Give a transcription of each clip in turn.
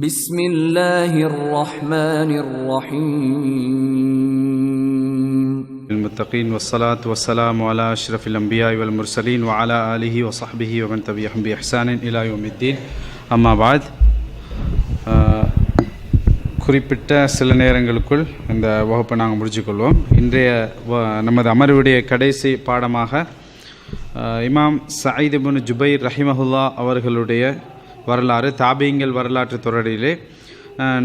بسم الله الرحمن الرحيم المتقين والصلاة والسلام على أشرف الأنبياء والمرسلين وعلى آله وصحبه ومن تبعهم بإحسان إلى يوم الدين أما بعد ஆஹ், குறிப்பிட்ட சில நேரங்களுக்குள் இந்த வகுப்பை நாங்கள் முடிச்சுக்கொள்வோம் இன்றைய வ- நமது அமர்வுடைய கடைசி பாடமாக ஆஹ், இமாம் சயீத் இப்னு ஜுபைர் ரஹிமஹுல்லா அவர்களுடைய வரலாறு தாபியங்கள் வரலாற்று தொடரிலே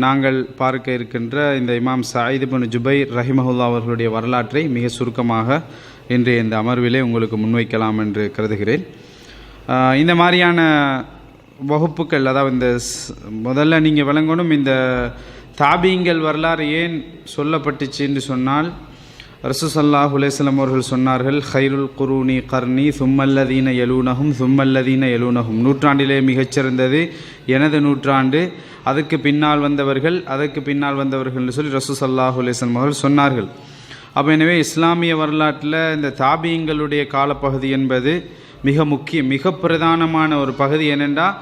நாங்கள் பார்க்க இருக்கின்ற இந்த இமாம் சயீத் பின் ஜுபைர் ரஹிமஹுல்லா அவர்களுடைய வரலாற்றை மிக சுருக்கமாக இன்றைய இந்த அமர்விலே உங்களுக்கு முன்வைக்கலாம் என்று கருதுகிறேன். இந்த மாதிரியான வகுப்புகள் அதாவது இந்த முதல்ல நீங்கள் விளங்கணும் இந்த தாபியங்கள் வரலாறு ஏன் சொல்லப்பட்டுச்சுன்னு சொன்னால் ரசூசல்லாஹ் அவர்கள் சொன்னார்கள் ஹைருல் குரூனி கர்ணி சும்மல்லதீன எலூனகும் சும்மல்லதீன எலூனகும் நூற்றாண்டிலே மிகச்சிறந்தது. எனது நூற்றாண்டு அதற்கு பின்னால் வந்தவர்கள் அதற்கு பின்னால் வந்தவர்கள்னு சொல்லி ரசூசல்லாஹ் அலையம் அவர்கள் சொன்னார்கள். அப்போ எனவே இஸ்லாமிய வரலாற்றில் இந்த தாபியங்களுடைய காலப்பகுதி என்பது மிக முக்கியம் மிக பிரதானமான ஒரு பகுதி. என்னென்றால்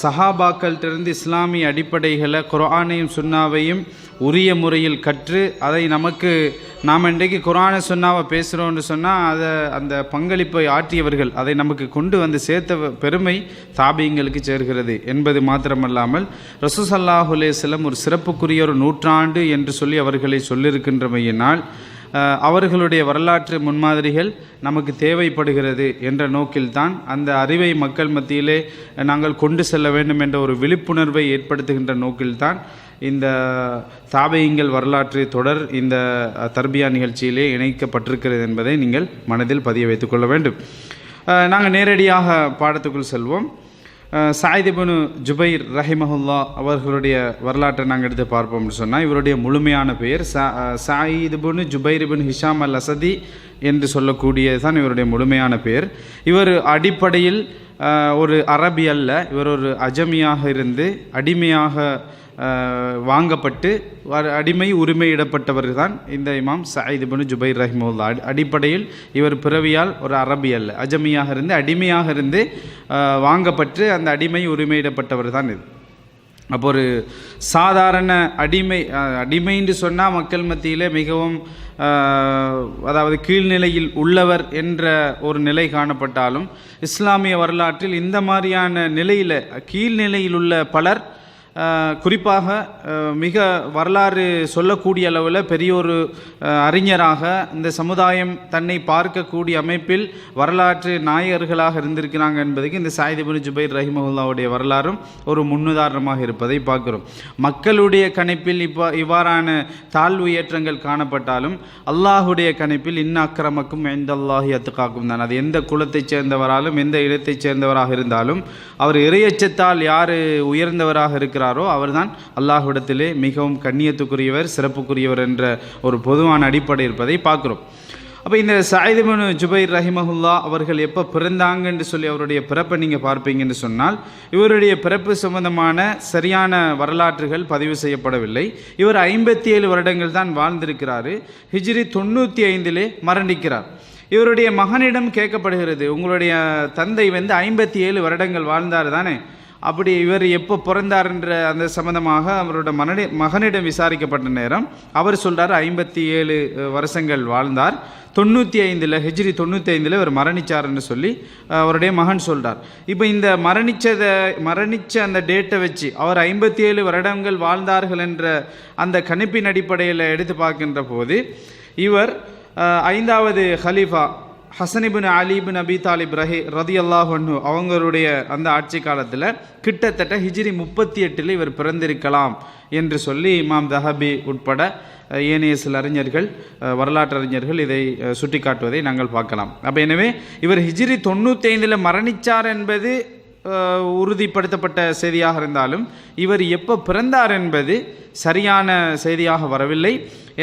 சஹாபாக்கள்கிட்டருந்து இஸ்லாமிய அடிப்படைகளை குரானையும் சுன்னாவையும் உரிய முறையில் கற்று அதை நமக்கு நாம் இன்றைக்கு குரானை சுன்னாவை பேசுகிறோம்னு சொன்னால் அதை அந்த பங்களிப்பை ஆற்றியவர்கள் அதை நமக்கு கொண்டு வந்து சேர்த்த பெருமை தாபியங்களுக்கு சேர்கிறது என்பது மாத்திரமல்லாமல் ரசூசல்லாஹுலேசலம் ஒரு சிறப்புக்குரிய ஒரு நூற்றாண்டு என்று சொல்லி அவர்களை சொல்லியிருக்கின்றமையினால் அவர்களுடைய வரலாற்று முன்மாதிரிகள் நமக்கு தேவைப்படுகிறது என்ற நோக்கில்தான் அந்த அறிவை மக்கள் மத்தியிலே நாங்கள் கொண்டு செல்ல வேண்டும் என்ற ஒரு விழிப்புணர்வை ஏற்படுத்துகின்ற நோக்கில்தான் இந்த தாபையங்கள் வரலாற்று தொடர் இந்த தர்பியா நிகழ்ச்சியிலே இணைக்கப்பட்டிருக்கிறது என்பதை நீங்கள் மனதில் பதிய வைத்துக்கொள்ள வேண்டும். நாங்கள் நேரடியாக பாடத்துக்குள் செல்வோம். சாயிதிபனு ஜுபைர் ரஹிமஹுல்லா அவர்களுடைய வரலாற்றை நாங்கள் எடுத்து பார்ப்போம்னு சொன்னால் இவருடைய முழுமையான பெயர் சா சாயிதுபுனு ஜுபைர் ஹிஷாம் அல் அசதி என்று சொல்லக்கூடியது தான் இவருடைய முழுமையான பெயர். இவர் அடிப்படையில் ஒரு அரபி அல்ல இவர் ஒரு அஜமியாக இருந்து அடிமையாக வாங்கப்பட்டு அடிமை உரிமையிடப்பட்டவர் தான் இந்த இமாம் சயீத் இப்னு ஜுபைர் ரஹிமுல்லா அடிப்படையில் இவர் பிறவியால் ஒரு அரபி அல்ல. அஜமியாக இருந்து அடிமையாக இருந்து வாங்கப்பட்டு அந்த அடிமை உரிமையிடப்பட்டவர் தான் இது. அப்போ ஒரு சாதாரண அடிமை அடிமைன்னு சொன்னால் மக்கள் மத்தியில் மிகவும் அதாவது கீழ்நிலையில் உள்ளவர் என்ற ஒரு நிலை காணப்பட்டாலும் இஸ்லாமிய வரலாற்றில் இந்த மாதிரியான நிலையில் கீழ்நிலையில் உள்ள பலர் குறிப்பாக மிக வரலாறு சொல்லக்கூடிய அளவில் பெரிய ஒரு அறிஞராக இந்த சமுதாயம் தன்னை பார்க்கக்கூடிய அமைப்பில் வரலாற்று நாயகர்களாக இருந்திருக்கிறாங்க என்பதுக்கு இந்த சாயிதிபுன் ஜுபைர் ரஹிமஹுல்லாவுடைய வரலாறும் ஒரு முன்னுதாரணமாக இருப்பதை பார்க்கிறோம். மக்களுடைய கணிப்பில் இப்போ இவ்வாறான தாழ்வு ஏற்றங்கள் காணப்பட்டாலும் அல்லாஹுடைய கணிப்பில் இன்ன அக்கிரமக்கும் எந்த அல்லாஹி அத்துக்காக்கும் தான். அது எந்த குலத்தைச் சேர்ந்தவராலும் எந்த இடத்தைச் சேர்ந்தவராக இருந்தாலும் அவர் இறையச்சத்தால் யார் உயர்ந்தவராக இருக்கிறார் இருக்கிறாரோ அவர்தான் அல்லாஹ்விடத்திலே மிகவும் கண்ணியத்துக்குரியவர் சிறப்புக்குரியவர் என்ற ஒரு பொதுவான அடிப்படை இருப்பதை பார்க்குறோம். அப்போ இந்த சாயிதுமனு ஜுபைர் ரஹிமஹுல்லா அவர்கள் எப்போ பிறந்தாங்கன்னு சொல்லி அவருடைய பிறப்பை நீங்கள் பார்ப்பீங்கன்னு சொன்னால் இவருடைய பிறப்பு சம்பந்தமான சரியான வரலாற்றுகள் பதிவு செய்யப்படவில்லை. இவர் ஐம்பத்தி ஏழு வருடங்கள் தான் வாழ்ந்திருக்கிறாரு. ஹிஜ்ரி தொண்ணூற்றி ஐந்திலே மரணிக்கிறார். இவருடைய மகனிடம் கேட்கப்படுகிறது உங்களுடைய தந்தை வந்து ஐம்பத்தி ஏழு வருடங்கள் வாழ்ந்தார் தானே? அப்படி இவர் எப்போ பிறந்தார் என்ற அந்த சம்பந்தமாக அவரோட மனடி மகனிடம் விசாரிக்கப்பட்ட நேரம் அவர் சொல்கிறார் ஐம்பத்தி ஏழு வருஷங்கள் வாழ்ந்தார். தொண்ணூற்றி ஐந்தில் ஹெஜ்ரி தொண்ணூற்றி ஐந்தில் இவர் மரணிச்சார்னு சொல்லி அவருடைய மகன் சொல்கிறார் இப்போ இந்த மரணிச்சதை மரணிச்ச அந்த டேட்டை வச்சு அவர் ஐம்பத்தி ஏழு வருடங்கள் வாழ்ந்தார்கள் என்ற அந்த கணிப்பின் அடிப்படையில் எடுத்து பார்க்கின்ற போது இவர் ஐந்தாவது ஹலீஃபா ஹசனிபின் அலிபின் அபி தாலிப் ரஹி ரதி அல்லாஹன்னு அவங்களுடைய அந்த ஆட்சி காலத்தில் கிட்டத்தட்ட ஹிஜ்ரி முப்பத்தி எட்டில் இவர் பிறந்திருக்கலாம் என்று சொல்லி இமாம் தஹபி உட்பட ஏனைய சில அறிஞர்கள் வரலாற்றறிஞர்கள் வரலாற்று அறிஞர்கள் இதை சுட்டிக்காட்டுவதை நாங்கள் பார்க்கலாம். அப்போ எனவே இவர் ஹிஜ்ரி தொண்ணூற்றி ஐந்தில் மரணிச்சார் என்பது உறுதிப்படுத்தப்பட்ட செய்தியாக இருந்தாலும் இவர் எப்போ பிறந்தார் என்பது சரியான செய்தியாக வரவில்லை.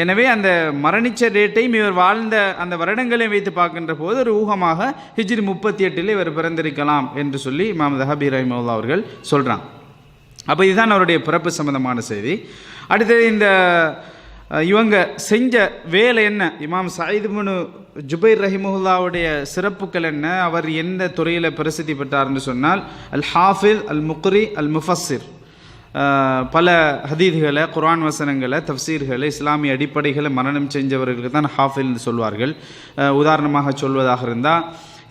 எனவே அந்த மரணிச்ச டேட்டையும் இவர் வாழ்ந்த அந்த வருடங்களையும் வைத்து பார்க்கின்ற போது ஒரு ஊகமாக ஹிஜ்ரி முப்பத்தி எட்டில் இவர் பிறந்திருக்கலாம் என்று சொல்லி இமாம் தஹபி ரஹிமவுல்லா அவர்கள் சொல்கிறாங்க அப்போ இதுதான் அவருடைய பிறப்பு சம்பந்தமான செய்தி. அடுத்தது இந்த இவங்க செஞ்ச வேலை என்ன? இமாம் சயீதுமுனு ஜுபைர் ரஹிமுல்லாவுடைய சிறப்புகள் என்ன? அவர் எந்த துறையில் பிரசித்தி பெற்றார்னு சொன்னால் அல் ஹாஃபிஸ் அல் முக்ரி அல் முஃபஸ்ஸிர் பல ஹதீதுகளை குரான் வசனங்களை தஃப்சீர்களை இஸ்லாமிய அடிப்படைகளை மரணம் செஞ்சவர்களுக்கு தான் ஹாஃபில் சொல்வார்கள். உதாரணமாக சொல்வதாக இருந்தால்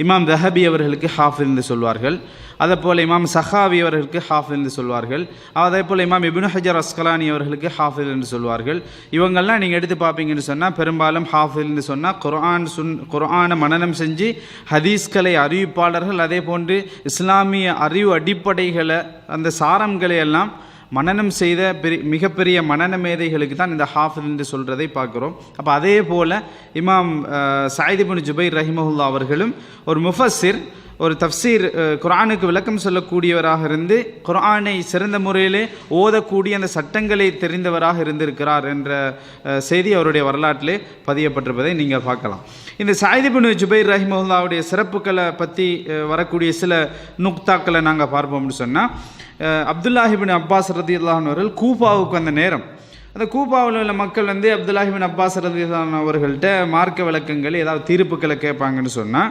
இமாம் தஹபி அவர்களுக்கு ஹாஃபில் சொல்வார்கள். அதே போல் இமாம் சஹாவி அவர்களுக்கு ஹாஃபில் என்று சொல்வார்கள். அதே போல் இமாம் இபின் ஹஜர் அஸ்கலானி அவர்களுக்கு ஹாஃபில் என்று சொல்வார்கள். இவங்கள்லாம் நீங்கள் எடுத்து பார்ப்பீங்கன்னு சொன்னால் பெரும்பாலும் ஹாஃபில்னு சொன்னால் குர்ஆன் சுன் குர்ஆனை மனனம் செஞ்சு ஹதீஸ்களை அறிவிப்பாளர்கள் அதே போன்று இஸ்லாமிய அறிவு அடிப்படைகளை அந்த சாரங்களை எல்லாம் மனனம் செய்த பெரிய மிகப்பெரிய மனன மேதைகளுக்கு தான் இந்த ஹாஃபில் என்று சொல்கிறதை பார்க்குறோம். அப்போ அதே போல் இமாம் சாயிதிபின் ஜுபைர் ரஹிமஹுல்லா அவர்களும் ஒரு முஃபஸிர் ஒரு தஃப்சீர் குரானுக்கு விளக்கம் சொல்லக்கூடியவராக இருந்து குரானை சிறந்த முறையிலே ஓதக்கூடிய அந்த சட்டங்களை தெரிந்தவராக இருந்திருக்கிறார் என்ற செய்தி அவருடைய வரலாற்றிலே பதியப்பட்டிருப்பதை நீங்கள் பார்க்கலாம். இந்த சாயிதிபின் ஜுபைர் ரஹிமஹுல்லாவுடைய சிறப்புகளை பற்றி வரக்கூடிய சில நுக்தாக்களை நாங்கள் பார்ப்போம்னு சொன்னால் அப்துல்லாஹிபின் அப்பாஸ் ரதி அவர்கள் கூபாவுக்கு அந்த நேரம். அந்த கூபாவில் உள்ள மக்கள் வந்து அப்துல்லாஹிபின் அப்பாஸ் ரதி அவர்கள்ட்ட மார்க்க விளக்கங்கள் ஏதாவது தீர்ப்புகளை கேட்பாங்கன்னு சொன்னால்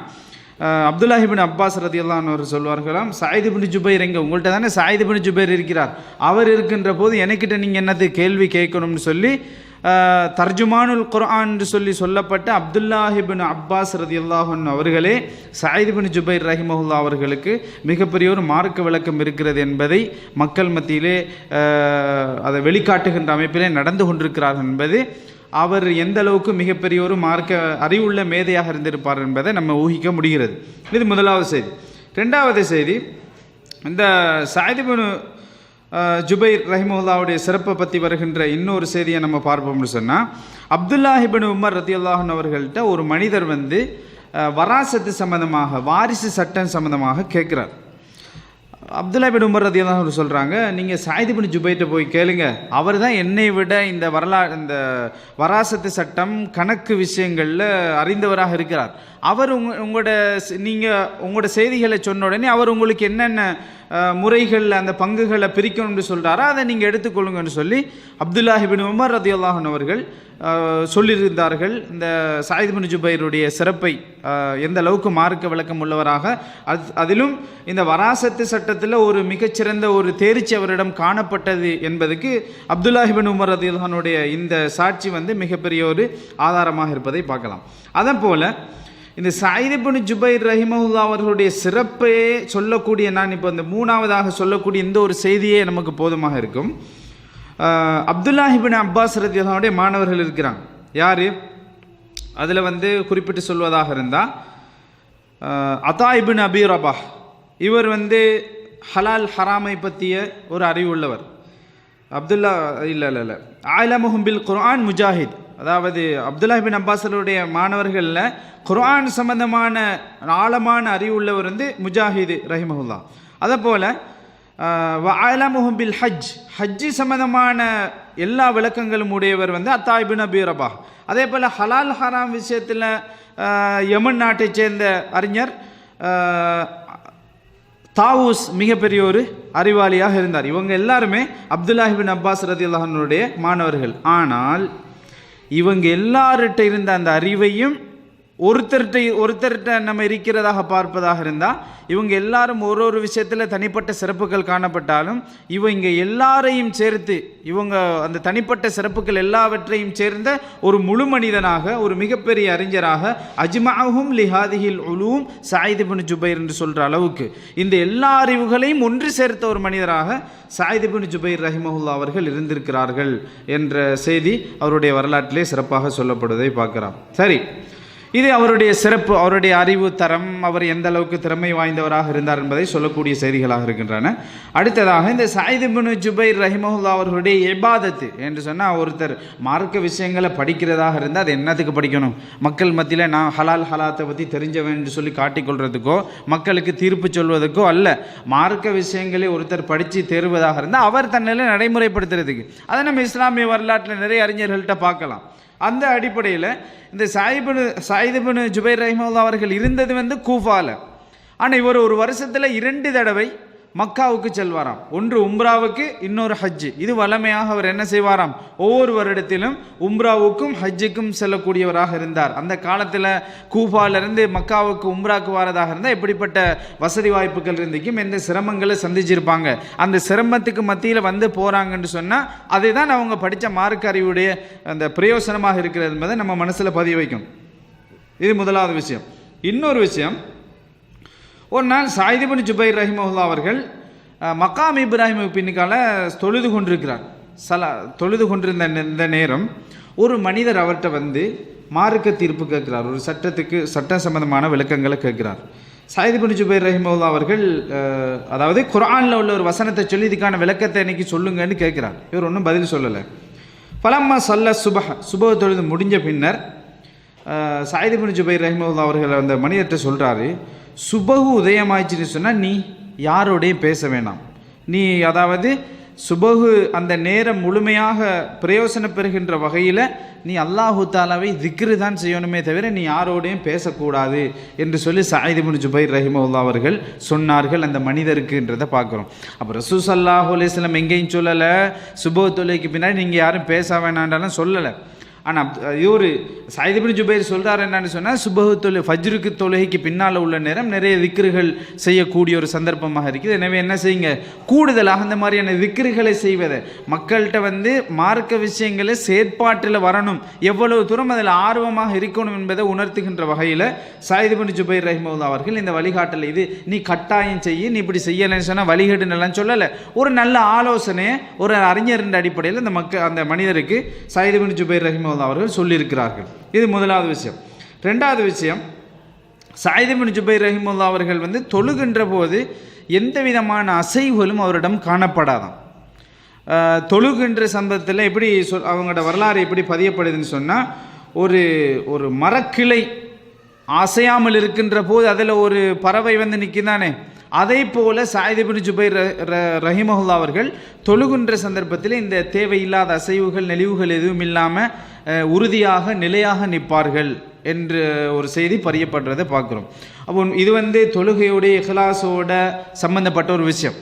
அப்துல்லாஹிபின் அப்பாஸ் ரதி அவர் சொல்வார்களாம் சாயிதுபின் ஜுபைர் எங்கே உங்கள்கிட்ட தானே சாயிதுபின் ஜுபைர் இருக்கிறார். அவர் இருக்கின்ற போது எனக்கிட்ட நீங்கள் என்னது கேள்வி கேட்கணும்னு சொல்லி தர்ஜுமானுல் குர்ஆன் என்று சொல்லி சொல்லப்பட்ட அப்துல்லாஹிபின் அப்பாஸ் ரதி அவர்களே சாயிதுபின் ஜுபைர் ரஹிமஹுல்லா அவர்களுக்கு மிகப்பெரிய ஒரு மார்க்க விளக்கம் இருக்கிறது என்பதை மக்கள் மத்தியிலே அதை வெளிக்காட்டுகின்ற அமைப்பிலே நடந்து கொண்டிருக்கிறார்கள் என்பது அவர் எந்த அளவுக்கு மிகப்பெரிய ஒரு மார்க்க அறிவுள்ள மேதையாக இருந்திருப்பார் என்பதை நம்ம ஊகிக்க முடிகிறது. இது முதலாவது செய்தி. ரெண்டாவது செய்தி இந்த சாயிதுபின் ஜுபைர் ரஹிமுல்லாவுடைய சிறப்பை பற்றி வருகின்ற இன்னொரு செய்தியை நம்ம பார்ப்போம்னு சொன்னால் அப்துல்லாஹிபின் உமர் ரத்தியுல்லாஹன் அவர்கள்ட்ட ஒரு மனிதர் வந்து வராசத்து சம்பந்தமாக வாரிசு சட்டம் சம்பந்தமாக கேட்குறார். அப்துல்லா பின் உமர் ரதி அவர் சொல்கிறாங்க நீங்கள் சாயிது பின் ஜுபைட்ட போய் கேளுங்க. அவர் தான் என்னை விட இந்த வரலாறு இந்த வராசத்து சட்டம் கணக்கு விஷயங்களில் அறிந்தவராக இருக்கிறார். அவர் உங்க உங்களோட நீங்கள் உங்களோட செய்திகளை சொன்ன உடனே அவர் உங்களுக்கு என்னென்ன முறைகளில் அந்த பங்குகளை பிரிக்கணும்னு சொல்கிறாரோ அதை நீங்கள் எடுத்துக்கொள்ளுங்கன்னு சொல்லி அப்துல்லாஹிபின் உமர் ரதி அவர்கள் சொல்லியிருந்தார்கள். இந்த சாயித் பின் ஜுபைருடைய சிறப்பை எந்த அளவுக்கு மார்க்க விளக்கம் உள்ளவராக அது அதிலும் இந்த வராசத்து சட்டத்தில் ஒரு மிகச்சிறந்த ஒரு தேர்ச்சி அவரிடம் காணப்பட்டது என்பதுக்கு அப்துல்லாஹிபின் உமர் ரதியுல்லானுடைய இந்த சாட்சி வந்து மிகப்பெரிய ஒரு ஆதாரமாக இருப்பதை பார்க்கலாம். அதன் போல் இந்த சாயிதிபின் ஜுபைர் ரஹிமஹுல்லா அவர்களுடைய சிறப்பே சொல்லக்கூடிய நான் இப்போ இந்த மூணாவதாக சொல்லக்கூடிய இந்த ஒரு செய்தியே நமக்கு போதுமாக இருக்கும். அப்துல்லாஹிபின் அப்பாஸ் ரதியுல்லாவுடைய மாணவர்கள் இருக்கிறாங்க. யார்? அதில் வந்து குறிப்பிட்டு சொல்வதாக இருந்தால் அதா இபின் அபி ரபா இவர் வந்து ஹலால் ஹராமை பற்றிய ஒரு அறிவு உள்ளவர் அப்துல்லா இல்லை இல்லை இல்லை. ஆயிலமுஹும் பில் குர்ஆன் முஜாஹித். அதாவது அப்துல்லாஹிபின் பின் மாணவர்களில் குர்ஆன் சம்பந்தமான ஆழமான அறிவு உள்ளவர் வந்து முஜாஹிது ரஹிமஹுல்லா. அதை போல் ஆயிலமுஹும் பில் ஹஜ். ஹஜ்ஜி சம்பந்தமான எல்லா விளக்கங்களும் உடையவர் வந்து அத்தாய்பின் அபி ரபா. அதே போல் ஹலால் ஹராம் விஷயத்தில் யமன் நாட்டைச் சேர்ந்த அறிஞர் தாவூஸ் மிகப்பெரிய ஒரு அறிவாளியாக இருந்தார். இவங்க எல்லாருமே அப்துல்லாஹிபின் அப்பாஸ் ரதியுல்லாஹனுடைய மாணவர்கள். ஆனால் இவங்க எல்லார்கிட்ட இருந்த அந்த அறிவையும் ஒருத்தர்கிட்ட ஒருத்தர்கிட்ட நம்ம இருக்கிறதாக பார்ப்பதாக இருந்தால் இவங்க எல்லாரும் ஒரு ஒரு விஷயத்தில் தனிப்பட்ட சிறப்புகள் காணப்பட்டாலும் இவங்க எல்லாரையும் சேர்த்து இவங்க அந்த தனிப்பட்ட சிறப்புகள் எல்லாவற்றையும் சேர்ந்த ஒரு முழு மனிதனாக ஒரு மிகப்பெரிய அறிஞராக அஜ்மாஹும் லிஹாதிஹில் உலூம் சாயிதிபின் ஜுபைர் என்று சொல்கிற அளவுக்கு இந்த எல்லா அறிவுகளையும் ஒன்று சேர்த்த ஒரு மனிதராக சாயிதிபின் ஜுபைர் ரஹிமஹுல்லா அவர்கள் இருந்திருக்கிறார்கள் என்ற செய்தி அவருடைய வரலாற்றிலே சிறப்பாக சொல்லப்படுவதை பார்க்கலாம் சரி. இது அவருடைய சிறப்பு அவருடைய அறிவு தரம் அவர் எந்த அளவுக்கு திறமை வாய்ந்தவராக இருந்தார் என்பதை சொல்லக்கூடிய செய்திகளாக இருக்கின்றன. அடுத்ததாக இந்த சாயித் ஜுபைர் ரஹிமஹுல்லா அவர்களுடைய இபாதத்து என்று சொன்னால் ஒருத்தர் மார்க்க விஷயங்களை படிக்கிறதாக இருந்தால் அது என்னத்துக்கு படிக்கணும்? மக்கள் மத்தியில் நான் ஹலால் ஹலாத்தை பற்றி தெரிஞ்சவன் என்று சொல்லி காட்டிக்கொள்றதுக்கோ மக்களுக்கு தீர்ப்பு சொல்வதற்கோ அல்ல. மார்க்க விஷயங்களை ஒருத்தர் படித்து தேர்வதாக இருந்தால் அவர் தன்னிலை நடைமுறைப்படுத்துறதுக்கு. அதை நம்ம இஸ்லாமிய வரலாற்றில் நிறைய அறிஞர்கள்ட்ட பார்க்கலாம். அந்த அடிப்படையில் இந்த சாயிபனு சாயிதுபின் ஜுபைர் ரஹிமல்லா அவர்கள் இருந்தது வந்து கூஃபாவில் ஆனால் இவர் ஒரு வருஷத்தில் இரண்டு தடவை மக்காவுக்கு செல்வாராம். ஒன்று உம்ராவுக்கு இன்னொரு ஹஜ்ஜு. இது வளமையாக அவர் என்ன செய்வாராம்? ஒவ்வொரு வருடத்திலும் உம்ராவுக்கும் ஹஜ்ஜுக்கும் செல்லக்கூடியவராக இருந்தார். அந்த காலத்தில் கூஃபாலிருந்து மக்காவுக்கு உம்ராவுக்கு வரதாக இருந்தால் எப்படிப்பட்ட வசதி வாய்ப்புகள் இருந்துக்கும். எந்த சிரமங்களை சந்திச்சிருப்பாங்க. அந்த சிரமத்துக்கு மத்தியில் வந்து போகிறாங்கன்னு சொன்னால் அதை தான் அவங்க படித்த மார்க்க அறிவுடைய அந்த பிரயோசனமாக இருக்கிறது என்பதை நம்ம மனசில் பதிய வைக்கும். இது முதலாவது விஷயம். இன்னொரு விஷயம் ஒரு நாள் சாயிதிபின் ஜுபைர் ரஹிமஹுல்லா அவர்கள் மக்காம் இப்ராஹிம் பின்னுக்கால தொழுது கொண்டிருக்கிறார். சலா தொழுது கொண்டிருந்த இந்த நேரம் ஒரு மனிதர் அவர்கிட்ட வந்து மார்க்க தீர்ப்பு கேட்கிறார். ஒரு சட்டத்துக்கு சட்ட சம்பந்தமான விளக்கங்களை கேட்கிறார். சாயிதிபின் ஜுபைர் ரஹிமஹுல்லா அவர்கள் அதாவது குரானில் உள்ள ஒரு வசனத்தை சொல்லி இதுக்கான விளக்கத்தை இன்னைக்கு சொல்லுங்கன்னு கேட்குறார். இவர் ஒன்றும் பதில் சொல்லலை. பலம்மா சல்ல சுபஹ சுபக தொழுது முடிஞ்ச பின்னர் சாயிதிபின் ஜுபைர் ரஹிமஹுல்லா அவர்கள் அந்த மனிதர்கிட்ட சொல்கிறாரு சுபகு உதயமாயிடுச்சுன்னு சொன்னால் நீ யாரோடையும் பேச வேணாம். நீ அதாவது சுபகு அந்த நேரம் முழுமையாக பிரயோசனம் பெறுகின்ற வகையில் நீ அல்லாஹு தாலாவை திக்ரு தான் செய்யணுமே தவிர நீ யாரோடையும் பேசக்கூடாது என்று சொல்லி சாயிதிபின் ஜுபைர் ரஹிமவுல்லா அவர்கள் சொன்னார்கள் அந்த மனிதருக்குன்றதை பார்க்குறோம். அப்போ ரசூஸ் அல்லாஹு அலையம் எங்கேயும் சொல்லலை. சுபகு தொலைக்கு பின்னாடி நீங்கள் யாரும் பேச வேணான்றாலும் சொல்லலை. ஆனால் இவர் சாயிதிபின் ஜுபைர் சொல்கிறார் என்னன்னு சொன்னால் சுபகு தொழு ஃபஜ்ருக்கு தொழுகைக்கு பின்னால் உள்ள நேரம் நிறைய விக்கிருகள் செய்யக்கூடிய ஒரு சந்தர்ப்பமாக இருக்குது. எனவே என்ன செய்யுங்க? கூடுதலாக அந்த மாதிரியான விக்கிருகளை செய்வதை. மக்கள்கிட்ட வந்து மார்க்க விஷயங்களை செயற்பாட்டில் வரணும். எவ்வளவு தூரம் அதில் ஆர்வமாக இருக்கணும் என்பதை உணர்த்துகின்ற வகையில் சாயிதிபின் ஜுபைர் ரஹிமவுல்லா அவர்கள் இந்த வழிகாட்டல் இது நீ கட்டாயம் செய்ய நீ இப்படி செய்யலைன்னு சொன்னால் வழிகேடுன்னெல்லாம் சொல்லலை. ஒரு நல்ல ஆலோசனையை ஒரு அறிஞரின் அடிப்படையில் அந்த மக்கள் அந்த மனிதருக்கு சாயிதிபின் ஜுபைர் ரஹிமவுல்லா அவர்கள் சொல்லியிருக்கிறார்கள். இது முதலாவது விஷயம். ரெண்டாவது விஷயம் சாயிதிபின் ஜுபை ரஹிமுல்லா அவர்கள் வந்து தொழுகின்ற போது எந்த விதமான அசைவுகளும் அவரிடம் காணப்படாதான் தொழுகின்ற சந்தத்தில் எப்படி சொல் அவங்களோட வரலாறு எப்படி பதியப்படுதுன்னு சொன்னால் ஒரு ஒரு மரக்கிளை அசையாமல் இருக்கின்ற போது அதில் ஒரு பறவை வந்து நிற்கிதானே அதே போல சாயிதிபின் ஜுபைர் ர- ர- ரஹிமஹுல்லா அவர்கள் தொழுகின்ற சந்தர்ப்பத்தில் இந்த தேவையில்லாத அசைவுகள் நெளிவுகள் எதுவும் இல்லாமல் உறுதியாக நிலையாக நிற்பார்கள் என்று ஒரு செய்தி பறியப்படுறதை பார்க்குறோம். அப்போ இது வந்து தொழுகையுடைய இஹ்லாஸோட சம்பந்தப்பட்ட ஒரு விஷயம்.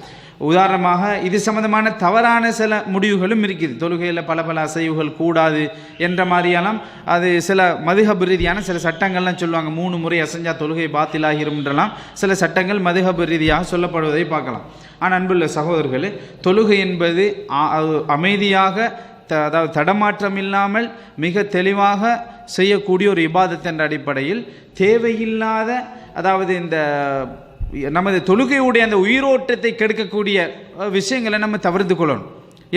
உதாரணமாக இது சம்பந்தமான தவறான சில முடிவுகளும் இருக்குது. தொழுகையில் பல பல அசைவுகள் கூடாது என்ற மாதிரியெல்லாம் அது சில மதுஹப் ரீதியான சில சட்டங்கள்லாம் சொல்லுவாங்க. மூணு முறை அசைஞ்சா தொழுகை பாத்திலாகிரும்ன்றலாம் சில சட்டங்கள் மதுஹப் ரீதியாக சொல்லப்படுவதை பார்க்கலாம். ஆனால் அன்புள்ள சகோதரர்களே தொழுகை என்பது அமைதியாக த அதாவது தடமாற்றம் இல்லாமல் மிக தெளிவாக செய்யக்கூடிய ஒரு இபாதத் அடிப்படையில் தேவையில்லாத அதாவது இந்த நமது தொழுகையுடைய அந்த உயிரோட்டத்தை கெடுக்கக்கூடிய விஷயங்களை நம்ம தவிர்த்து கொள்ளணும்.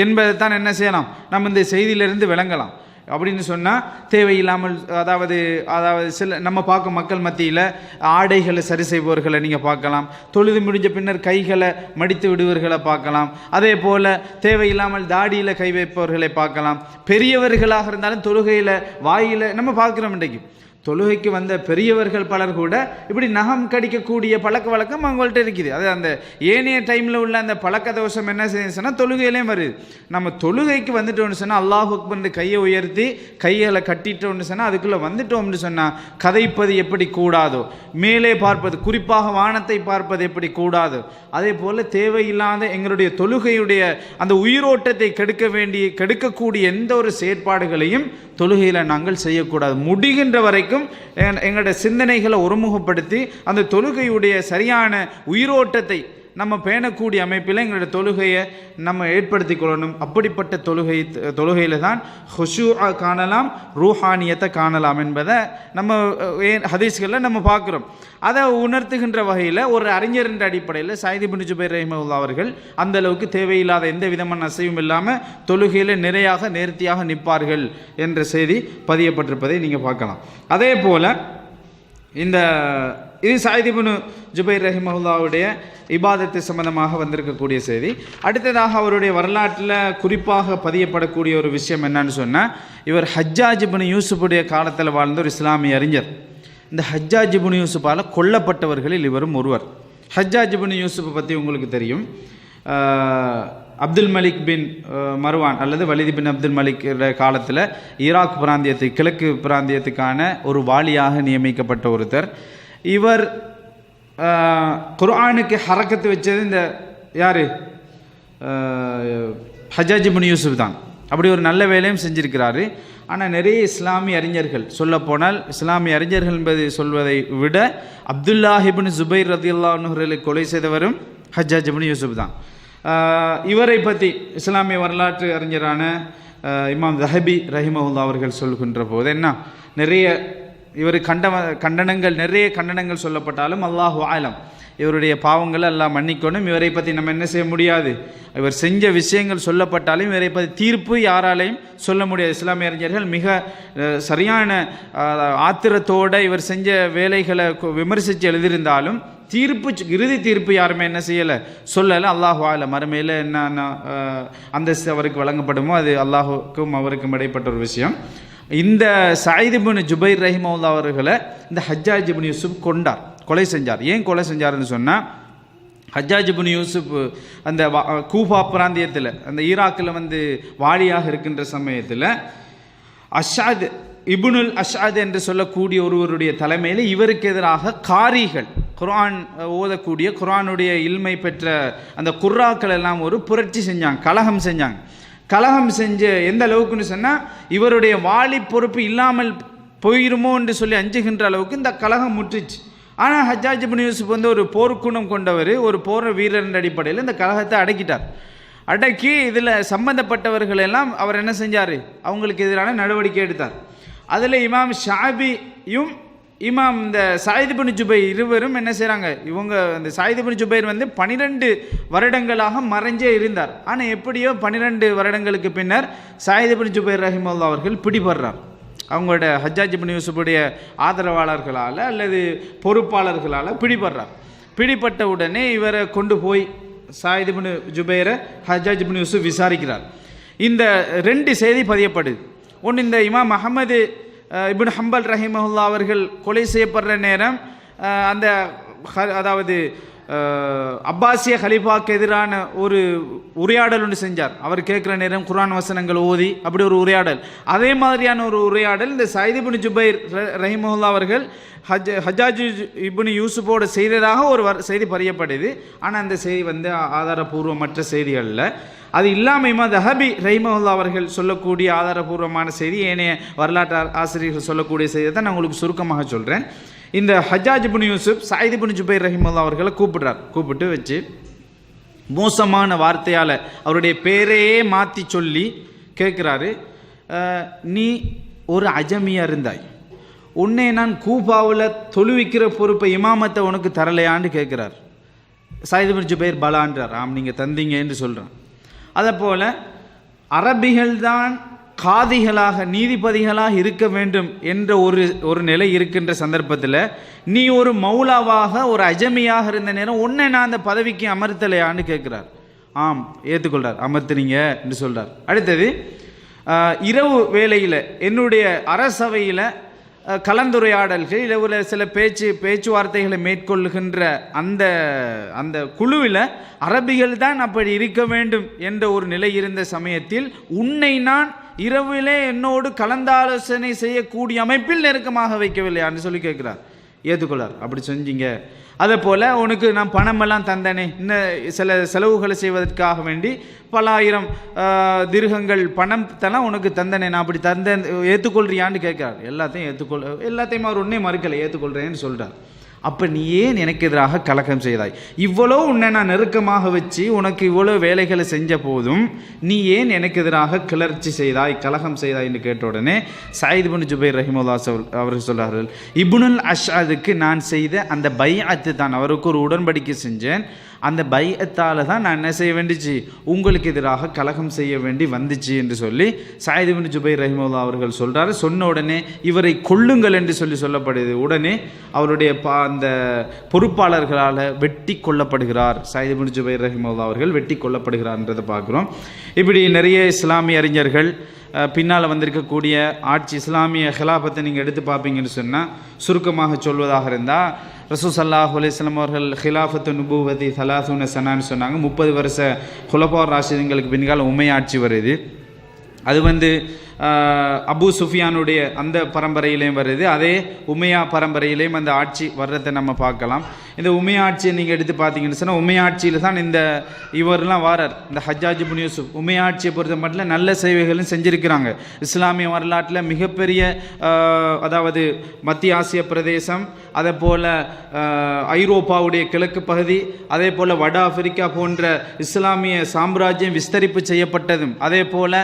என்பதை தான் என்ன செய்யலாம்? நம்ம இந்த செய்தியிலிருந்து விளங்கலாம். அப்படின்னு சொன்னால் தேவையில்லாமல் அதாவது அதாவது சில நம்ம பார்க்க மக்கள் மத்தியில் ஆடைகளை சரி செய்பவர்களை நீங்கள் பார்க்கலாம். தொழுது முடிஞ்ச பின்னர் கைகளை மடித்து விடுவர்களை பார்க்கலாம். அதே போல் தேவையில்லாமல் தாடியில் கை வைப்பவர்களை பார்க்கலாம். பெரியவர்களாக இருந்தாலும் தொழுகையில் வாயில் நம்ம பார்க்குறோம் இன்றைக்கு. தொழுகைக்கு வந்த பெரியவர்கள் பலர் கூட இப்படி நகம் கடிக்கக்கூடிய பழக்க வழக்கம் அவங்கள்ட்ட இருக்குது. அது அந்த ஏனைய டைமில் உள்ள அந்த பழக்க தோஷம் என்ன செய்யுச்சுன்னா தொழுகையிலையும் வருது. நம்ம தொழுகைக்கு வந்துட்டோம்னு சொன்னால் அல்லாஹ் அக்பர்னு கையை உயர்த்தி கைகளை கட்டிட்டோம்னு சொன்னால் அதுக்குள்ளே வந்துட்டோம்னு சொன்னால் கதைப்பது எப்படி கூடாதோ? மேலே பார்ப்பது குறிப்பாக வானத்தை பார்ப்பது எப்படி கூடாதோ? அதே போல் தேவையில்லாத எங்களுடைய தொழுகையுடைய அந்த உயிரோட்டத்தை கெடுக்க வேண்டிய கெடுக்கக்கூடிய எந்த ஒரு செயற்பாடுகளையும் தொழுகையில் நாங்கள் செய்யக்கூடாது. முடிகின்ற வரைக்கும் வரைக்கும் எங்களுடைய சிந்தனைகளை ஒருமுகப்படுத்தி அந்த தொழுகையுடைய சரியான உயிரோட்டத்தை நம்ம பேணக்கூடிய அமைப்பில் எங்களுடைய தொழுகையை நம்ம ஏற்படுத்தி கொள்ளணும். அப்படிப்பட்ட தொழுகை தொழுகையில் தான் ஹுஷூ காணலாம் ரூஹானியத்தை காணலாம் என்பதை நம்ம ஹதீஸ்களில் நம்ம பார்க்குறோம். அதை உணர்த்துகின்ற வகையில் ஒரு அறிஞர் என்ற அடிப்படையில் சாயிதி பின் ஜுபைர் ரஹிமவுல்லா அவர்கள் அந்த அளவுக்கு தேவையில்லாத எந்த விதமான அசைவும் இல்லாமல் தொழுகையில் நிறையாக நேர்த்தியாக நிற்பார்கள் என்ற செய்தி பதியப்பட்டிருப்பதை நீங்கள் பார்க்கலாம். அதே போல் இந்த இது சாயிதிபுனு ஜுபைர் ரஹிமஹுல்லாவுடைய இபாதத்து சம்பந்தமாக வந்திருக்கக்கூடிய செய்தி. அடுத்ததாக அவருடைய வரலாற்றில் குறிப்பாக பதியப்படக்கூடிய ஒரு விஷயம் என்னன்னு சொன்னால் இவர் ஹஜ்ஜாஜிபுனு யூசுஃபுடைய காலத்தில் வாழ்ந்த ஒரு இஸ்லாமிய அறிஞர். இந்த ஹஜ்ஜாஜிபுனு யூசுஃபால் கொல்லப்பட்டவர்களில் இவரும் ஒருவர். ஹஜ்ஜாஜிபுனு யூசுஃபை பற்றி உங்களுக்கு தெரியும். அப்துல் மலிக் பின் மருவான் அல்லது வலிதி பின் அப்துல் மலிக் காலத்தில் ஈராக் பிராந்தியத்து கிழக்கு பிராந்தியத்துக்கான ஒரு வாலியாக நியமிக்கப்பட்ட ஒருத்தர். இவர் குர்ஆனுக்கு ஹரக்கத்து வச்சது இந்த யார்? ஹஜாஜி இப்னு யூசுப் தான். அப்படி ஒரு நல்ல வேலையும் செஞ்சிருக்கிறாரு. ஆனால் நிறைய இஸ்லாமிய அறிஞர்கள் சொல்லப்போனால் இஸ்லாமிய அறிஞர்கள் என்பதை சொல்வதை விட அப்துல்லாஹிபின் ஜுபைர் ரதியுல்லாஹர்களை கொலை செய்தவரும் ஹஜ்ஜாஜ் இப்னு யூசுப் தான். இவரை பற்றி இஸ்லாமிய வரலாற்று அறிஞரான இமாம் தஹபி ரஹிமஹுல்லா அவர்கள் சொல்கின்ற போது என்ன? நிறைய இவர் கண்ட கண்டனங்கள் நிறைய கண்டனங்கள் சொல்லப்பட்டாலும் அல்லாஹு ஆலம். இவருடைய பாவங்களை எல்லாம் மன்னிக்கணும். இவரை பற்றி நம்ம என்ன செய்ய முடியாது? இவர் செஞ்ச விஷயங்கள் சொல்லப்பட்டாலும் இவரை பற்றி தீர்ப்பு யாராலையும் சொல்ல முடியாது. இஸ்லாமிய அறிஞர்கள் மிக சரியான ஆத்திரத்தோடு இவர் செஞ்ச வேலைகளை விமர்சித்து எழுதியிருந்தாலும் தீர்ப்பு இறுதி தீர்ப்பு யாருமே என்ன செய்யலை? சொல்லலை. அல்லாஹு ஆல மறுமையில் என்ன அந்தஸ்து அவருக்கு வழங்கப்படுமோ அது அல்லாஹுக்கும் அவருக்கும் இடைப்பட்ட ஒரு விஷயம். இந்த சாயிதுபின் ஜுபைர் ரஹிமவுல்லா அவர்களை இந்த ஹஜ்ஜாஜ் யூசுப் கொண்டார் கொலை செஞ்சார். ஏன் கொலை செஞ்சார்னு சொன்னால் ஹஜ்ஜாஜ் யூசுப் அந்த வா- கூஃபா பிராந்தியத்தில் அந்த ஈராக்கில் வந்து வாலியாக இருக்கின்ற சமயத்தில் அஷாத் இபுனுல் அஷாத் என்று சொல்லக்கூடிய ஒருவருடைய தலைமையில் இவருக்கு எதிராக காரிகள் குர்ஆன் ஓதக்கூடிய குரானுடைய இல்மை பெற்ற அந்த குர்ராக்கள் எல்லாம் ஒரு புரட்சி செஞ்சாங்க கலகம் செஞ்சாங்க. கலகம் செஞ்சு எந்த அளவுக்குன்னு சொன்னால் இவருடைய வாலி பொறுப்பு இல்லாமல் போயிருமோ என்று சொல்லி அஞ்சுகின்ற அளவுக்கு இந்த கலகம் முற்றுச்சு. ஆனால் ஹஜாஜ் இப்னு யூசுப் வந்து ஒரு போர்க்குணம் கொண்டவர் ஒரு போர் வீரர் அடிப்படையில் இந்த கலகத்தை அடக்கிட்டார். அடக்கி இதில் சம்பந்தப்பட்டவர்கள் எல்லாம் அவர் என்ன செஞ்சார்? அவங்களுக்கு எதிரான நடவடிக்கை எடுத்தார். அதில் இமாம் ஷாபியும் இமாம் இந்த சாயித் ஜுபைர் இருவரும் என்ன செய்கிறாங்க இவங்க இந்த சாயித் ஜுபைர் வந்து பனிரெண்டு வருடங்களாக மறைஞ்சே இருந்தார். ஆனால் எப்படியோ பன்னிரெண்டு வருடங்களுக்கு பின்னர் சாயித் ஜுபைர் ரஹிமுல்லா அவர்கள் பிடிபடுறார். அவங்களோட ஹஜ்ஜாஜ் பின் யூசுஃபுடைய ஆதரவாளர்களால் அல்லது பொறுப்பாளர்களால் பிடிபடுறார். பிடிபட்ட உடனே இவரை கொண்டு போய் சாயித் ஜுபைரை ஹஜ்ஜாஜ் பின் விசாரிக்கிறார். இந்த ரெண்டு செய்தி பதியப்படுது. ஒன்று இந்த இமாம் அகமது இபின் ஹம்பல் ரஹிமஹுல்லா அவர்கள் கொலை செய்யப்படுற நேரம் அந்த அதாவது அப்பாசிய ஹலீஃபாக்கு எதிரான ஒரு உரையாடல் ஒன்று செஞ்சார். அவர் கேட்குற நேரம் குரான் வசனங்கள் ஓதி அப்படி ஒரு உரையாடல். அதே மாதிரியான ஒரு உரையாடல் இந்த சயித் இப்னு ஜுபைர் ர- ரஹிமஹுல்லா அவர்கள் ஹஜ் ஹஜாஜ் இப்னு யூசுஃபோட செய்ததாக ஒரு வர்- செய்தி பறியப்படுது ஆனால் அந்த செய்தி வந்து ஆதாரபூர்வமற்ற செய்திகளில் அது இல்லாமல் தஹபி ரஹிமஹுல்லா அவர்கள் சொல்லக்கூடிய ஆதாரபூர்வமான செய்தி ஏனைய வரலாற்று ஆசிரியர்கள் சொல்லக்கூடிய செய்தியை தான் நான் உங்களுக்கு சுருக்கமாக சொல்கிறேன் இந்த Hajjaj ibn Yusuf Saeed ibn Jubair ரஹிமஹுல்லா அவர்களை கூப்பிடுறார். கூப்பிட்டு வச்சு மோசமான வார்த்தையால் அவருடைய பேரையே மாற்றி சொல்லி கேட்குறாரு நீ ஒரு அஜமியாக இருந்தாய். உன்னை நான் கூபாவில் தொழுவிக்கிற பொறுப்பை இமாமத்தை உனக்கு தரலையான்னு கேட்குறார் சாயிது பின் ஜுபைர் பலான்றார். ஆம் நீங்கள் தந்தீங்கன்னு சொல்கிறான் அதை போல் அரபிகள் தான் காதிகளாக நீதிபதிகளாக இருக்க வேண்டும் என்ற ஒரு ஒரு நிலை இருக்கின்ற சந்தர்ப்பத்தில் நீ ஒரு மௌலாவாக ஒரு அஜமியாக இருந்த நேரம் உன்னை நான் அந்த பதவிக்கு அமர்த்தலையான்னு கேட்குறார். ஆம் ஏற்றுக்கொள்றார் அமர்த்துனீங்க என்று சொல்கிறார் அடுத்தது இரவு வேளையில் என்னுடைய அரசவையில் கலந்துரையாடல்கள் இல்லை சில பேச்சு பேச்சுவார்த்தைகளை மேற்கொள்ளுகின்ற அந்த அந்த குழுவில் அரபிகள் தான் அப்படி இருக்க வேண்டும் என்ற ஒரு நிலை இருந்த சமயத்தில் உன்னை நான் இரவிலே என்னோடு கலந்தாலோசனை செய்யக்கூடிய அமைப்பில் நெருக்கமாக வைக்கவில்லையான்னு சொல்லி கேட்குறார். ஏற்றுக்கொள்ளார் அப்படி செஞ்சீங்க. அதே போல் உனக்கு நான் பணமெல்லாம் தந்தேனே. இன்னும் சில செலவுகளை செய்வதற்காக வேண்டி பல ஆயிரம் திருகங்கள் பணம் தானே உனக்கு தந்தனே. நான் அப்படி தந்தேன் ஏற்றுக்கொள்றியான்னு கேட்குறார். எல்லாத்தையும் ஏற்றுக்கொள் எல்லாத்தையும் அவர் உன்னே மறுக்கலை ஏற்றுக்கொள்கிறேன்னு சொல்கிறார் அப்போ நீ ஏன் எனக்கு எதிராக கலக்கம் செய்தாய். இவ்வளோ உன்னை நான் நெருக்கமாக வச்சு உனக்கு இவ்வளோ வேலைகளை செஞ்ச போதும் நீ ஏன் எனக்கு எதிராக கிளர்ச்சி செய்தாய் கலகம் செய்தாய் என்று கேட்ட உடனே சாயித் பின் ஜுபைர் ரஹிமுல்லா அவர்கள் சொல்கிறார்கள் இப்னுல் அஷாதுக்கு நான் செய்த அந்த பைஅத்து தான் அவருக்கு ஒரு உடன்படிக்கை செஞ்சேன் அந்த பயத்தால் தான் நான் என்ன செய்ய வேண்டிச்சு? உங்களுக்கு எதிராக கலகம் செய்ய வேண்டி வந்துச்சு என்று சொல்லி சாயிதுபின் ஜுபை ரஹிமுல்லா அவர்கள் சொல்கிறார் சொன்ன உடனே இவரை கொல்லுங்கள் என்று சொல்லி சொல்லப்படுது. உடனே அவருடைய பா அந்த பொறுப்பாளர்களால் வெட்டி கொல்லப்படுகிறார். சாயிதுபின் ஜுபை ரஹிமுல்லா அவர்கள் வெட்டி கொல்லப்படுகிறார்ன்றதை பார்க்குறோம். இப்படி நிறைய இஸ்லாமிய அறிஞர்கள் பின்னால் வந்திருக்கக்கூடிய ஆட்சி இஸ்லாமிய ஹிலாபத்தை நீங்கள் எடுத்து பார்ப்பீங்கன்னு சொன்னால் சுருக்கமாக சொல்வதாக இருந்தால் ரசூசல்லாஹ் அலிஸ்லாம் அவர்கள் ஹிலாஃபத்து நுபுவதி சலாசுன சனான்னு சொன்னாங்க. முப்பது வருஷ குலபார் ராஷிதங்களுக்கு பின்னால் உண்மையாட்சி வருது. அது வந்து அபு சுஃபியானுடைய அந்த பரம்பரையிலையும் வருது. அதே உமையா பரம்பரையிலையும் அந்த ஆட்சி வர்றதை நம்ம பார்க்கலாம். இந்த உமையாட்சியை நீங்கள் எடுத்து பார்த்தீங்கன்னு சொன்னால் உமையாட்சியில் தான் இந்த இவரெலாம் வாரார். இந்த ஹஜ்ஜாஜ் புன் யூசுப். உமையாட்சியை பொறுத்த மட்டும் நல்ல சேவைகளும் செஞ்சுருக்கிறாங்க. இஸ்லாமிய வரலாற்றில் மிகப்பெரிய அதாவது மத்திய ஆசிய பிரதேசம் அதே போல் ஐரோப்பாவுடைய கிழக்கு பகுதி அதே போல் வட ஆப்பிரிக்கா போன்ற இஸ்லாமிய சாம்ராஜ்யம் விஸ்தரிப்பு செய்யப்பட்டதும் அதே போல்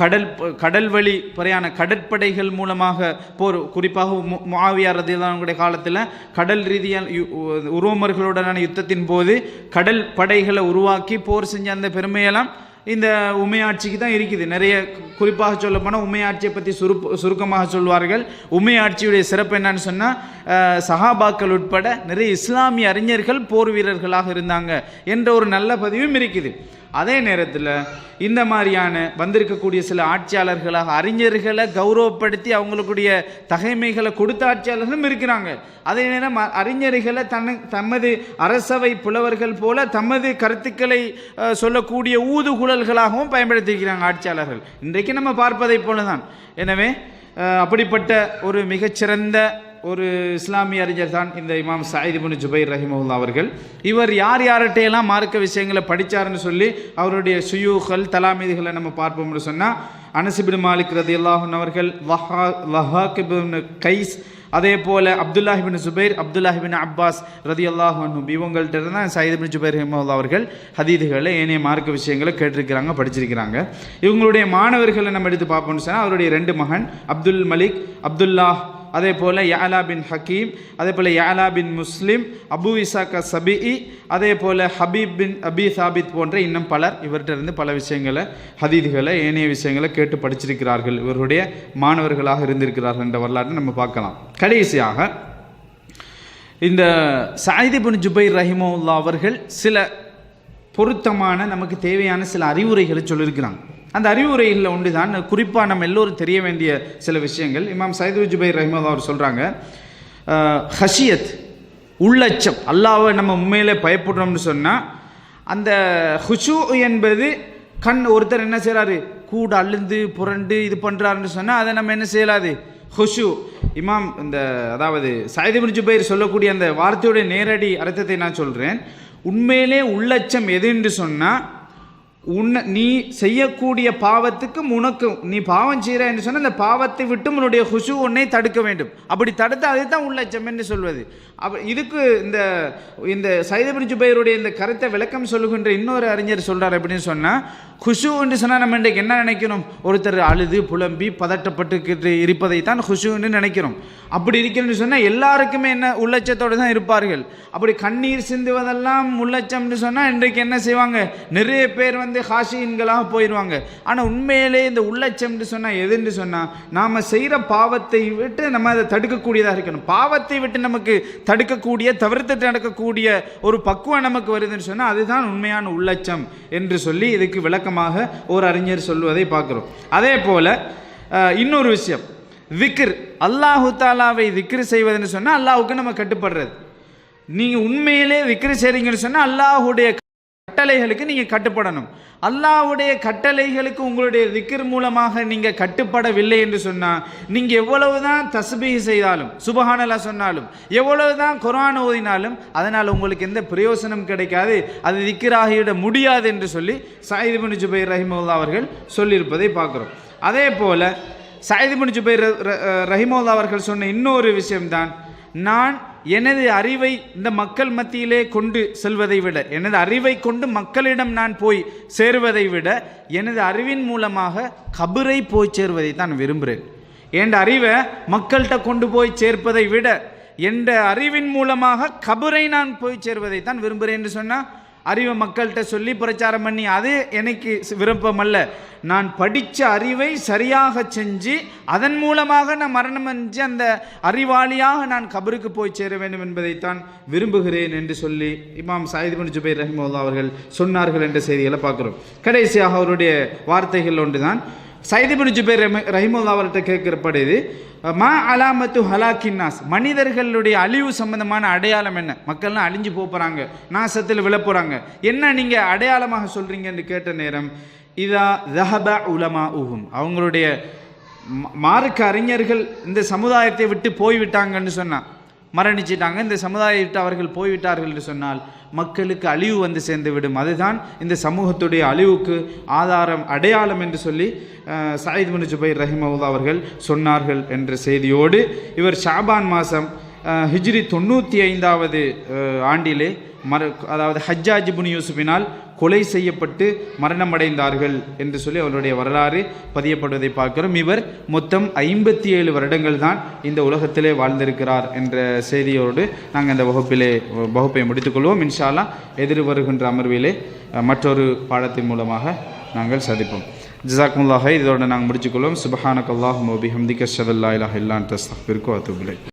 கடல் கடல் கடல் வழி பிரயாண கடற்படைகள் மூலமாக போர் குறிப்பாக மாவியார் முஆவியா காலத்தில் கடல் ரீதியான உரோமர்களுடனான யுத்தத்தின் போது கடல் படைகளை உருவாக்கி போர் செஞ்ச அந்த பெருமையெல்லாம் இந்த உமையாட்சிக்கு தான் இருக்குது. நிறைய குறிப்பாக சொல்லப்போனால் உமையாட்சியை பற்றி சுரு சுருக்கமாக சொல்வார்கள். உமையாட்சியுடைய சிறப்பு என்னன்னு சொன்னால் சஹாபாக்கள் உட்பட நிறைய இஸ்லாமிய அறிஞர்கள் போர் வீரர்களாக இருந்தாங்க என்ற ஒரு நல்ல பதிவும் இருக்குது. அதே நேரத்தில் இந்த மாதிரியான வந்திருக்கக்கூடிய சில ஆட்சியாளர்களாக அறிஞர்களை கௌரவப்படுத்தி அவங்களுக்குடைய தகைமைகளை கொடுத்த ஆட்சியாளர்களும் இருக்கிறாங்க. அதே நேரம் அறிஞர்களை தன் தமது அரசவை புலவர்கள் போல தமது கருத்துக்களை சொல்லக்கூடிய ஊதுகுழல்களாகவும் பயன்படுத்தியிருக்கிறாங்க ஆட்சியாளர்கள். இன்றைக்கு நம்ம பார்ப்பதை போல தான் எனவே அப்படிப்பட்ட ஒரு மிகச்சிறந்த ஒரு இஸ்லாமிய அறிஞர் தான் இந்த இமாம் சாயித் பின் ஜுபைர் ரஹிமவுல்லா அவர்கள். இவர் யார் யார்கிட்டையெல்லாம் மார்க்க விஷயங்களை படித்தார்னு சொல்லி அவருடைய சுயூகள் தலாமீதுகளை நம்ம பார்ப்போம்னு சொன்னால் அனசிபின் மாலிக் ரதி அல்லாஹன் அவர்கள் வஹா வஹாக்கிபின் கைஸ் அதே போல் அப்துல்லாஹிபின் ஜுபைர் அப்துல்லாஹிபின் அப்பாஸ் ரதி அல்லாஹன் இவங்கள்ட்ட தான் சயீத் இப்னு ஜுபைர் ரஹிமவுல்லா அவர்கள் ஹதீதுகளை ஏனைய மார்க்க விஷயங்களை கேட்டிருக்கிறாங்க படிச்சிருக்கிறாங்க. இவங்களுடைய மாணவர்களை நம்ம எடுத்து பார்ப்போம்னு சொன்னால் அவருடைய ரெண்டு மகன் அப்துல் மலிக் அப்துல்லாஹ் அதே போல் யாலா பின் ஹக்கீம் அதே போல் யாலா பின் முஸ்லிம் அபு இசாக்கா சபிஇ அதே போல் ஹபீப் பின் அபி சாபித் போன்ற இன்னும் பலர் இவர்கிட்ட இருந்து பல விஷயங்களை ஹதீதுகளை ஏனைய விஷயங்களை கேட்டு படிச்சிருக்கிறார்கள். இவருடைய மாணவர்களாக இருந்திருக்கிறார்கள் என்ற வரலாற்றை நம்ம பார்க்கலாம். கடைசியாக இந்த சாயிதி பின் ஜுபைர் ரஹிமவுல்லா அவர்கள் சில பொருத்தமான நமக்கு தேவையான சில அறிவுரைகளை சொல்லியிருக்கிறாங்க. அந்த அறிவுரைகளில் ஒன்று தான் குறிப்பாக நம்ம எல்லோரும் தெரிய வேண்டிய சில விஷயங்கள். இமாம் சைது ஜுபை ரஹ்மத் அவர் சொல்கிறாங்க ஹஷியத் உள்ளச்சம். அல்லாவை நம்ம உண்மையிலே பயப்படுறோம்னு சொன்னால் அந்த ஹுஷு என்பது கண் ஒருத்தர் என்ன செய்கிறாரு கூட அழுந்து புரண்டு இது பண்ணுறாருன்னு சொன்னால் அதை நம்ம என்ன செய்யலாது? ஹுஷு. இமாம் இந்த அதாவது சாயிதிபின் ஜுபைர் சொல்லக்கூடிய அந்த வார்த்தையுடைய நேரடி அர்த்தத்தை நான் சொல்கிறேன் உண்மையிலே உள்ளச்சம் எது என்று சொன்னால் உன்னை நீ செய்யக்கூடிய பாவத்துக்கும் உனக்கும் நீ பாவம் செய்கிற என்று சொன்னால் அந்த பாவத்தை விட்டு உன்னுடைய ஹுசு உன்னை தடுக்க வேண்டும். அப்படி தடுத்து அதுதான் உள்ளச்சம் என்று சொல்வது. அப் இதுக்கு இந்த இந்த சைதபின் ஜுபைருடைய இந்த கருத்தை விளக்கம் சொல்லுகின்ற இன்னொரு அறிஞர் சொல்கிறார் அப்படின்னு சொன்னால் ஹுசு என்று சொன்னால் நம்ம இன்றைக்கு என்ன நினைக்கணும்? ஒருத்தர் அழுது புலம்பி பதட்டப்பட்டு இருப்பதை தான் ஹுசுன்னு நினைக்கிறோம். அப்படி இருக்கணும்னு சொன்னால் எல்லாருக்குமே என்ன? உள்ளச்சத்தோடு தான் இருப்பார்கள். அப்படி கண்ணீர் சிந்துவதெல்லாம் உள்ளச்சம்னு சொன்னால் இன்றைக்கு என்ன செய்வாங்க? நிறைய பேர் வந்து ஹாஷின்களாக போயிடுவாங்க ஆனால் உண்மையிலே இந்த உள்ளச்சம்னு சொன்னால் எதுன்னு சொன்னால் நாம் செய்கிற பாவத்தை விட்டு நம்ம அதை தடுக்கக்கூடியதாக இருக்கணும். பாவத்தை விட்டு நமக்கு தடுக்கக்கூடிய தவிர்த்து நடக்கக்கூடிய ஒரு பக்குவம் நமக்கு வருதுன்னு சொன்னால் அதுதான் உண்மையான உள்ளச்சம் என்று சொல்லி இதுக்கு விளக்கமாக ஒரு அறிஞர் சொல்வதை பார்க்குறோம். அதே போல் இன்னொரு விஷயம். விக்ர் அல்லாஹு தாலாவை விக்ரு செய்வதுன்னு சொன்னால் அல்லாஹுக்கு நம்ம கட்டுப்படுறது. நீங்கள் உண்மையிலே விக்ர் செய்கிறீங்கன்னு சொன்னால் அல்லாஹுடைய கட்டளைகளுக்கு நீங்கள் கட்டுப்படணும். அல்லாவுடைய கட்டளைகளுக்கு உங்களுடைய திக்கிர் மூலமாக நீங்கள் கட்டுப்படவில்லை என்று சொன்னால் நீங்கள் எவ்வளவு தான் தஸ்பீஹ் செய்தாலும் சுபஹானலா சொன்னாலும் எவ்வளவு தான் குரான் ஓதினாலும் அதனால் உங்களுக்கு எந்த பிரயோசனம் கிடைக்காது. அது திக்கிராகிவிட முடியாது என்று சொல்லி சாயித் பின் ஜுபைர் ரஹிமுல்லா அவர்கள் சொல்லியிருப்பதை பார்க்குறோம். அதே போல் சாயித் பின் ஜுபைர் ர- ரஹிமுல்லா அவர்கள் சொன்ன இன்னொரு விஷயம்தான் நான் எனது அறிவை இந்த மக்கள் மத்தியிலே கொண்டு செல்வதை விட எனது அறிவை கொண்டு மக்களிடம் நான் போய் சேருவதை விட எனது அறிவின் மூலமாக கபரை போய் சேர்வதை தான் விரும்புகிறேன். என் அறிவை மக்கள்கிட்ட கொண்டு போய் சேர்ப்பதை விட என்ற அறிவின் மூலமாக கபரை நான் போய் சேர்வதை தான் விரும்புகிறேன் என்று சொன்னால் அறிவை மக்கள்கிட்ட சொல்லி பிரச்சாரம் பண்ணி அது எனக்கு விருப்பம் அல்ல நான் படித்த அறிவை சரியாக செஞ்சு அதன் மூலமாக நான் மரணம் அஞ்சு அந்த அறிவாளியாக நான் கபருக்கு போய் சேர வேண்டும் என்பதைத்தான் விரும்புகிறேன் என்று சொல்லி இமாம் சாயித் பின் ஜுபைர் ரஹிமுல்லா அவர்கள் சொன்னார்கள் என்ற செய்திகளை பார்க்குறோம். கடைசியாக அவருடைய வார்த்தைகள் ஒன்று தான் சைதிபின் ஜுபைர் ரஹி- ரஹிமுல்லா அவர்கிட்ட கேட்கப்படுது மா அலாமத்து ஹலாக்கின்னாஸ் மனிதர்களுடைய அழிவு சம்பந்தமான அடையாளம் என்ன? மக்கள்லாம் அழிஞ்சு போகிறாங்க நாசத்தில் விழப்புறாங்க என்ன நீங்கள் அடையாளமாக சொல்கிறீங்கன்னு கேட்ட நேரம் இதா தஹப உலமா உஹும் அவங்களுடைய மார்க்க அறிஞர்கள் இந்த சமுதாயத்தை விட்டு போய்விட்டாங்கன்னு சொன்னால் மரணிச்சிட்டாங்க. இந்த சமுதாயத்தை விட்டு அவர்கள் போய்விட்டார்கள் என்று சொன்னால் மக்களுக்கு அழிவு வந்து சேர்ந்து விடும் அதுதான் இந்த சமூகத்துடைய அழிவுக்கு ஆதாரம் அடையாளம் என்று சொல்லி சாயித் சயீத் பின் ஜுபைர் ரஹிமவுல்லா அவர்கள் சொன்னார்கள் என்ற செய்தியோடு இவர் ஷாபான் மாதம் ஹிஜ்ரி தொண்ணூற்றி ஐந்தாவது ஆண்டிலே மர அதாவது ஹஜ்ஜாஜ் புன் யூசுஃபினால் கொலை செய்யப்பட்டு மரணமடைந்தார்கள் என்று சொல்லி அவருடைய வரலாறு பதியப்படுவதை பார்க்கிறோம். இவர் மொத்தம் ஐம்பத்தி ஏழு வருடங்கள் தான் இந்த உலகத்திலே வாழ்ந்திருக்கிறார் என்ற செய்தியோடு நாங்கள் இந்த வகுப்பிலே வகுப்பை முடித்துக்கொள்வோம் இன்ஷால்லா எதிர் வருகின்ற அமர்விலே மற்றொரு பாடத்தின் மூலமாக நாங்கள் சந்திப்போம். ஜிசாக்முல்லாஹை இதோடு நாங்கள் முடிச்சுக்கொள்வோம் சுபஹானக் மோபி பிஹம்திக. ஷதல்லா இல்லாஹ் இல்லான் தஸ்தக்பிர்கு அத்துபிலை